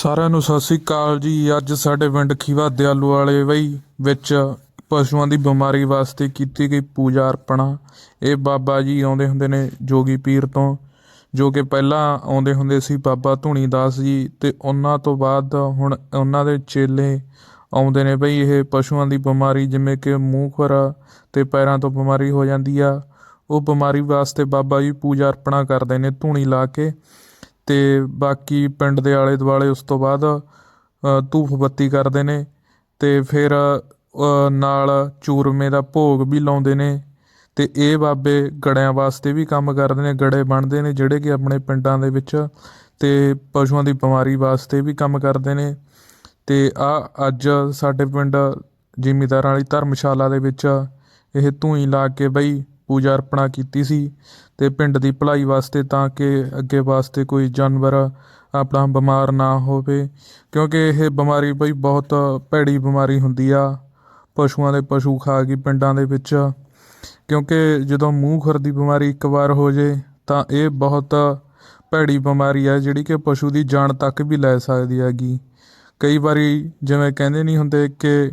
ਸਾਰਿਆਂ ਨੂੰ ਸਤਿ ਸ੍ਰੀ ਅਕਾਲ ਜੀ। ਅੱਜ ਸਾਡੇ ਪਿੰਡ ਖੀਵਾ ਦਿਆਲੂ ਵਾਲੇ ਬਈ ਵਿੱਚ ਪਸ਼ੂਆਂ ਦੀ ਬਿਮਾਰੀ ਵਾਸਤੇ ਕੀਤੀ ਗਈ ਪੂਜਾ ਅਰਪਣਾ। ਇਹ ਬਾਬਾ ਜੀ ਆਉਂਦੇ ਹੁੰਦੇ ਨੇ ਜੋਗੀ ਪੀਰ ਤੋਂ, ਜੋ ਕਿ ਪਹਿਲਾਂ ਆਉਂਦੇ ਹੁੰਦੇ ਸੀ ਬਾਬਾ ਧੂਣੀ ਦਾਸ ਜੀ ਤੇ ਉਹਨਾਂ ਤੋਂ ਬਾਅਦ ਹੁਣ ਉਹਨਾਂ ਦੇ ਚੇਲੇ ਆਉਂਦੇ ਨੇ ਬਈ ਇਹ ਪਸ਼ੂਆਂ ਦੀ ਬਿਮਾਰੀ, ਜਿਵੇਂ ਕਿ ਮੂੰਹ ਖੁਰ ਤੇ ਪੈਰਾਂ ਤੋਂ ਬਿਮਾਰੀ ਹੋ ਜਾਂਦੀ ਆ। ਉਹ ਬਿਮਾਰੀ ਵਾਸਤੇ ਬਾਬਾ ਜੀ ਪੂਜਾ ਅਰਪਣਾ ਕਰਦੇ ਨੇ ਧੂਣੀ ਲਾ ਕੇ। ਅਤੇ ਬਾਕੀ ਪਿੰਡ ਦੇ ਆਲੇ ਦੁਆਲੇ ਉਸ ਤੋਂ ਬਾਅਦ ਧੂਫ ਬੱਤੀ ਕਰਦੇ ਨੇ ਅਤੇ ਫਿਰ ਨਾਲ ਚੂਰਮੇ ਦਾ ਭੋਗ ਵੀ ਲਾਉਂਦੇ ਨੇ ਅਤੇ ਇਹ ਬਾਬੇ ਗੜਿਆਂ ਵਾਸਤੇ ਵੀ ਕੰਮ ਕਰਦੇ ਨੇ, ਗੜੇ ਬਣਦੇ ਨੇ ਜਿਹੜੇ ਕਿ ਆਪਣੇ ਪਿੰਡਾਂ ਦੇ ਵਿੱਚ ਅਤੇ ਪਸ਼ੂਆਂ ਦੀ ਬਿਮਾਰੀ ਵਾਸਤੇ ਵੀ ਕੰਮ ਕਰਦੇ ਨੇ ਅਤੇ ਆ ਅੱਜ ਸਾਡੇ ਪਿੰਡ ਜ਼ਿਮੀਦਾਰਾਂ ਵਾਲੀ ਧਰਮਸ਼ਾਲਾ ਦੇ ਵਿੱਚ ਇਹ ਧੂਈ ਲਾ ਕੇ ਬਈ ਪੂਜਾ ਅਰਪਣਾ ਕੀਤੀ ਸੀ ਤੇ ਪਿੰਡ ਦੀ ਭਲਾਈ ਵਾਸਤੇ ਤਾਂ ਕਿ ਅੱਗੇ ਵਾਸਤੇ ਕੋਈ ਜਾਨਵਰ ਆਪਣਾ ਬਿਮਾਰ ਨਾ ਹੋਵੇ, ਕਿਉਂਕਿ ਇਹ ਬਿਮਾਰੀ ਬਈ ਬਹੁਤ ਭੈੜੀ ਬਿਮਾਰੀ ਹੁੰਦੀ ਆ। ਪਸ਼ੂਆਂ ਦੇ ਪਸ਼ੂ ਖਾ ਗਈ ਪਿੰਡਾਂ ਦੇ ਵਿੱਚ। ਕਿਉਂਕਿ ਜਦੋਂ ਮੂੰਹ ਖੁਰ ਦੀ ਬਿਮਾਰੀ ਇੱਕ ਵਾਰ ਹੋ ਜੇ, ਤਾਂ ਇਹ ਬਹੁਤ ਭੈੜੀ ਬਿਮਾਰੀ ਆ, ਜਿਹੜੀ ਕਿ ਪਸ਼ੂ ਦੀ ਜਾਨ ਤੱਕ ਵੀ ਲੈ ਸਕਦੀ ਹੈਗੀ। ਕਈ ਵਾਰੀ ਜਿਵੇਂ ਕਹਿੰਦੇ ਨਹੀਂ ਹੁੰਦੇ ਕਿ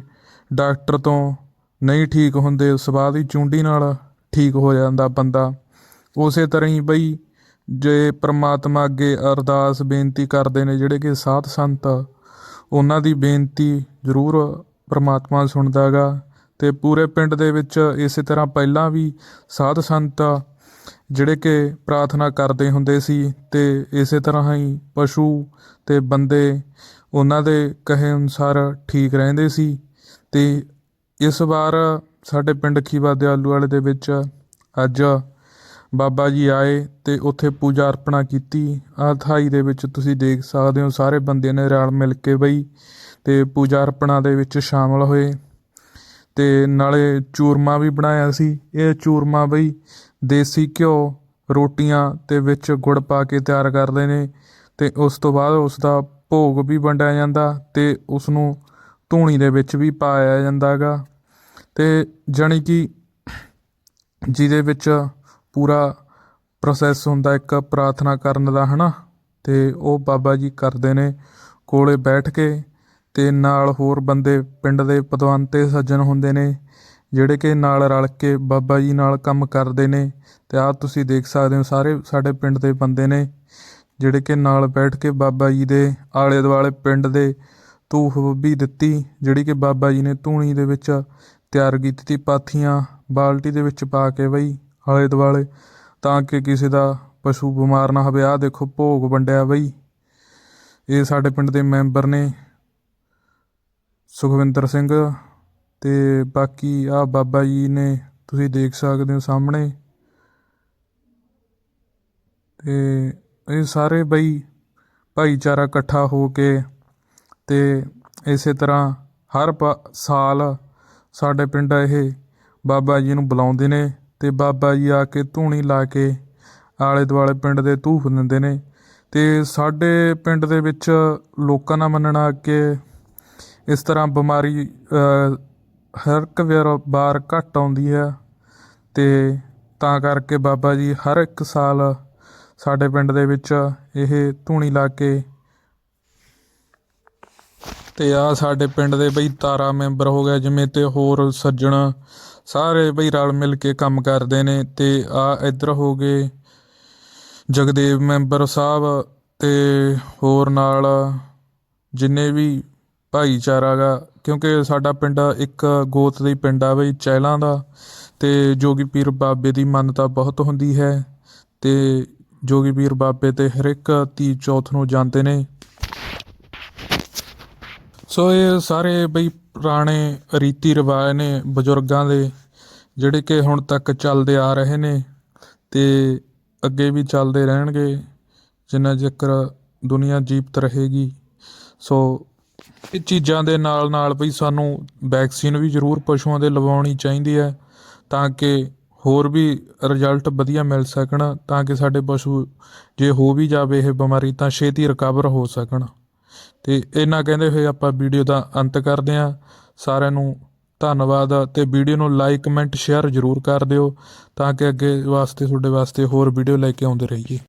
ਡਾਕਟਰ ਤੋਂ ਨਹੀਂ ਠੀਕ ਹੁੰਦੇ ਸਵਾਹ ਦੀ ਚੁੰਡੀ ਨਾਲ ਠੀਕ ਹੋ ਜਾਂਦਾ ਬੰਦਾ। ਉਸੇ ਤਰ੍ਹਾਂ ਹੀ ਬਈ ਜੇ ਪ੍ਰਮਾਤਮਾ ਅੱਗੇ ਅਰਦਾਸ ਬੇਨਤੀ ਕਰਦੇ ਨੇ ਜਿਹੜੇ ਕਿ ਸਾਧ ਸੰਤ ਉਹਨਾਂ ਦੀ ਬੇਨਤੀ ਜ਼ਰੂਰ ਪ੍ਰਮਾਤਮਾ ਸੁਣਦਾ ਗਾ ਤੇ ਪੂਰੇ ਪਿੰਡ ਦੇ ਵਿੱਚ ਇਸੇ ਤਰ੍ਹਾਂ ਪਹਿਲਾਂ ਵੀ ਸਾਧ ਸੰਤ ਜਿਹੜੇ ਕਿ ਪ੍ਰਾਰਥਨਾ ਕਰਦੇ ਹੁੰਦੇ ਸੀ ਤੇ ਇਸੇ ਤਰ੍ਹਾਂ ਹੀ ਪਸ਼ੂ ਤੇ ਬੰਦੇ ਉਹਨਾਂ ਦੇ ਕਹੇ ਅਨੁਸਾਰ ਠੀਕ ਰਹਿੰਦੇ ਸੀ ਤੇ ਇਸ ਵਾਰ ਸਾਡੇ ਪਿੰਡ ਖੀਵਾ ਦਿਆਲੂ ਵਾਲੇ ਦੇ ਵਿੱਚ ਅੱਜ ਬਾਬਾ ਜੀ ਆਏ ਤੇ ਉੱਥੇ ਪੂਜਾ ਅਰਪਣਾ ਕੀਤੀ। ਆ ਥਾਈ ਦੇ ਵਿੱਚ ਤੁਸੀਂ ਦੇਖ ਸਕਦੇ ਹੋ ਸਾਰੇ ਬੰਦੇ ਨੇ ਰਲ ਮਿਲ ਕੇ ਬਈ ਤੇ ਪੂਜਾ ਅਰਪਣਾ ਦੇ ਵਿੱਚ ਸ਼ਾਮਲ ਹੋਏ ਤੇ ਨਾਲੇ ਚੂਰਮਾ ਵੀ ਬਣਾਇਆ ਸੀ। ਇਹ ਚੂਰਮਾ ਬਈ ਦੇਸੀ ਘਿਓ, ਰੋਟੀਆਂ ਤੇ ਵਿੱਚ ਗੁੜ ਪਾ ਕੇ ਤਿਆਰ ਕਰਦੇ ਨੇ ਤੇ ਉਸ ਤੋਂ ਬਾਅਦ ਉਸ ਦਾ ਭੋਗ ਵੀ ਵੰਡਿਆ ਜਾਂਦਾ ਤੇ ਉਸ ਨੂੰ ਧੂਣੀ ਦੇ ਵਿੱਚ ਵੀ ਪਾਇਆ ਜਾਂਦਾ ਗਾ ਤੇ ਜਾਣੀ ਕਿ ਜਿਹਦੇ ਵਿੱਚ ਪੂਰਾ ਪ੍ਰੋਸੈਸ ਹੁੰਦਾ ਇੱਕ ਪ੍ਰਾਰਥਨਾ ਕਰਨ ਦਾ, ਹਨਾ? ਤੇ ਉਹ ਬਾਬਾ ਜੀ ਕਰਦੇ ਨੇ, ਕੋਲੇ ਬੈਠ ਕੇ ਤੇ ਨਾਲ ਹੋਰ ਬੰਦੇ ਪਿੰਡ ਦੇ ਪਦਵੰਤੇ ਸੱਜਣ ਹੁੰਦੇ ਨੇ, ਜਿਹੜੇ ਕਿ ਨਾਲ ਰਲ ਕੇ ਬਾਬਾ ਜੀ ਨਾਲ ਕੰਮ ਕਰਦੇ ਨੇ। ਤੇ ਆਹ ਤੁਸੀਂ ਦੇਖ ਸਕਦੇ ਹੋ, ਸਾਰੇ ਸਾਡੇ ਪਿੰਡ ਦੇ ਬੰਦੇ ਨੇ, ਜਿਹੜੇ ਕਿ ਨਾਲ ਬੈਠ ਕੇ ਬਾਬਾ ਜੀ ਦੇ ਆਲੇ ਦੁਆਲੇ ਪਿੰਡ ਦੇ ਧੂਫ ਵੀ ਦਿੱਤੀ, ਜਿਹੜੀ ਕਿ ਬਾਬਾ ਜੀ ਨੇ ਧੂਣੀ ਦੇ ਵਿੱਚ ਤਿਆਰ ਕੀਤੀ ਤੀ, ਪਾਥੀਆਂ ਬਾਲਟੀ ਦੇ ਵਿੱਚ ਪਾ ਕੇ ਬਈ। ਆਲੇ ਦੁਆਲੇ, ਤਾਂ ਕਿ ਕਿਸੇ ਦਾ ਪਸ਼ੂ ਬਿਮਾਰ ਨਾ ਹੋਵੇ। ਆਹ ਦੇਖੋ, ਭੋਗ ਵੰਡਿਆ ਬਈ। ਇਹ ਸਾਡੇ ਪਿੰਡ ਦੇ ਮੈਂਬਰ ਨੇ, ਸੁਖਵਿੰਦਰ ਸਿੰਘ ਤੇ ਬਾਕੀ ਆ ਬਾਬਾ ਜੀ ਨੇ, ਤੁਸੀਂ ਦੇਖ ਸਕਦੇ ਹੋ ਸਾਹਮਣੇ। ਤੇ ਇਹ ਸਾਰੇ ਬਈ ਭਾਈਚਾਰਾ ਇਕੱਠਾ ਹੋ ਕੇ ਤੇ ਇਸੇ ਤਰ੍ਹਾਂ ਹਰ ਪ- ਸਾਲ ਸਾਡੇ ਪਿੰਡ ਇਹ ਬਾਬਾ ਜੀ ਨੂੰ ਬੁਲਾਉਂਦੇ ਨੇ। ਅਤੇ ਬਾਬਾ ਜੀ ਆ ਕੇ ਧੂਣੀ ਲਾ ਕੇ ਆਲੇ ਦੁਆਲੇ ਪਿੰਡ ਦੇ ਧੂਫ ਦਿੰਦੇ ਨੇ। ਅਤੇ ਸਾਡੇ ਪਿੰਡ ਦੇ ਵਿੱਚ ਲੋਕਾਂ ਦਾ ਮੰਨਣਾ ਕਿ ਇਸ ਤਰ੍ਹਾਂ ਬਿਮਾਰੀ ਹਰ ਇੱਕ ਵਾਰ ਬਾਰ ਘੱਟ ਆਉਂਦੀ ਹੈ ਤੇ ਤਾਂ ਕਰਕੇ ਬਾਬਾ ਜੀ ਹਰ ਇੱਕ ਸਾਲ ਸਾਡੇ ਪਿੰਡ ਦੇ ਵਿੱਚ ਇਹ ਧੂਣੀ ਲਾ ਕੇ ਤੇ ਆ ਸਾਡੇ ਪਿੰਡ ਦੇ ਬਈ ਤਾਰਾ ਮੈਂਬਰ ਹੋ ਗਿਆ, ਜਿਵੇਂ ਤੇ ਹੋਰ ਸੱਜਣ ਸਾਰੇ ਬਈ ਰਲ ਮਿਲ ਕੇ ਕੰਮ ਕਰਦੇ ਨੇ ਤੇ ਆ ਇੱਧਰ ਹੋ ਗਏ ਜਗਦੇਵ ਮੈਂਬਰ ਸਾਹਿਬ ਤੇ ਹੋਰ ਨਾਲ ਜਿੰਨੇ ਵੀ ਭਾਈਚਾਰਾ ਗਾ, ਕਿਉਂਕਿ ਸਾਡਾ ਪਿੰਡ ਇੱਕ ਗੋਤ ਦੇ ਪਿੰਡ ਆ ਬਈ ਚਹਿਲਾਂ ਦਾ ਤੇ ਜੋਗੀ ਪੀਰ ਬਾਬੇ ਦੀ ਮਾਨਤਾ ਬਹੁਤ ਹੁੰਦੀ ਹੈ ਤੇ ਜੋਗੀ ਪੀਰ ਬਾਬੇ ਤੇ ਹਰ ਇੱਕ ਤੀ ਚੌਥ ਨੂੰ ਜਾਂਦੇ ਨੇ। ਸੋ ਇਹ ਸਾਰੇ ਬਈ ਪੁਰਾਣੇ ਰੀਤੀ ਰਿਵਾਜ ਨੇ ਬਜ਼ੁਰਗਾਂ ਦੇ ਜਿਹੜੇ ਕਿ ਹੁਣ ਤੱਕ ਚੱਲਦੇ ਆ ਰਹੇ ਨੇ ਤੇ ਅੱਗੇ ਵੀ ਚੱਲਦੇ ਰਹਿਣਗੇ, ਜਿੰਨਾ ਚਿਰ ਦੁਨੀਆ ਜੀਵਤ ਰਹੇਗੀ। ਸੋ ਇਹ ਚੀਜ਼ਾਂ ਦੇ ਨਾਲ ਨਾਲ ਵੀ ਸਾਨੂੰ ਵੈਕਸੀਨ ਵੀ ਜ਼ਰੂਰ ਪਸ਼ੂਆਂ ਦੇ ਲਵਾਉਣੀ ਚਾਹੀਦੀ ਹੈ, ਤਾਂ ਕਿ ਹੋਰ ਵੀ ਰਿਜ਼ਲਟ ਵਧੀਆ ਮਿਲ ਸਕਣ, ਤਾਂ ਕਿ ਸਾਡੇ ਪਸ਼ੂ ਜੇ ਹੋ ਵੀ ਜਾਵੇ ਇਹ ਬਿਮਾਰੀ ਤਾਂ ਛੇਤੀ ਰਿਕਵਰ ਹੋ ਸਕਣ। ਤੇ ਇਹਨਾਂ ਕਹਿੰਦੇ ਹੋਏ ਆਪਾਂ ਵੀਡੀਓ ਦਾ ਅੰਤ ਕਰਦੇ ਹਾਂ। ਸਾਰਿਆਂ ਨੂੰ ਧੰਨਵਾਦ ਤੇ ਵੀਡੀਓ ਨੂੰ ਲਾਈਕ ਕਮੈਂਟ ਸ਼ੇਅਰ ਜ਼ਰੂਰ ਕਰ ਦਿਓ ਤਾਂ ਕਿ ਅੱਗੇ ਵਾਸਤੇ, ਤੁਹਾਡੇ ਵਾਸਤੇ ਹੋਰ ਵੀਡੀਓ ਲੈ ਕੇ ਆਉਂਦੇ ਰਹੀਏ।